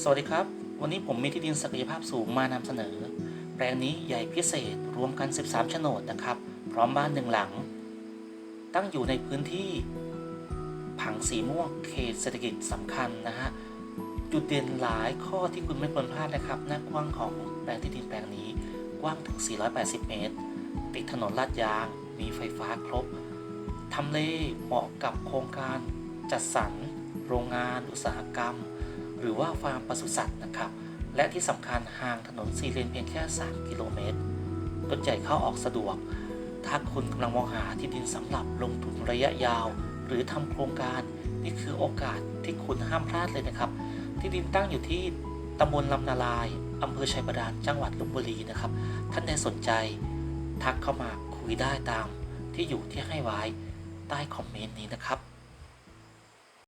สวัสดีครับ วันนี้ผมมีที่ดินศักยภาพสูงมานำเสนอ แปลงนี้ใหญ่พิเศษรวมกัน 13โฉนดนะครับ พร้อมบ้านหนึ่งหลัง ตั้งอยู่ในพื้นที่ ผังสีม่วงเขตเศรษฐกิจสำคัญนะฮะ จุดเด่นหลายข้อที่คุณไม่ควรพลาดนะครับ หน้ากว้างของแปลงที่ดินแปลงนี้กว้างถึง 480 เมตร ติดถนนลาดยาง มีไฟฟ้าครบทำเลเหมาะกับโครงการจัดสรร โรงงาน อุตสาหกรรม หรือว่าฟาร์มปศุสัตว์นะครับ และที่สำคัญห่างถนนสี่เลนเพียงแค่ 3 กิโลเมตรรถใหญ่เข้าออกสะดวก ถ้าคุณกำลังมองหาที่ดินสำหรับลงทุนระยะยาว หรือทำโครงการนี่คือโอกาสที่คุณห้ามพลาดเลยนะครับ ที่ดินตั้งอยู่ที่ตำบลลำนาลายอำเภอชัยบาดาลจังหวัดลบบุรีนะครับ ท่านใดสนใจ ทักเข้ามาคุยได้ตามที่อยู่ที่ให้ไว้ใต้คอมเมนต์นี้นะครับ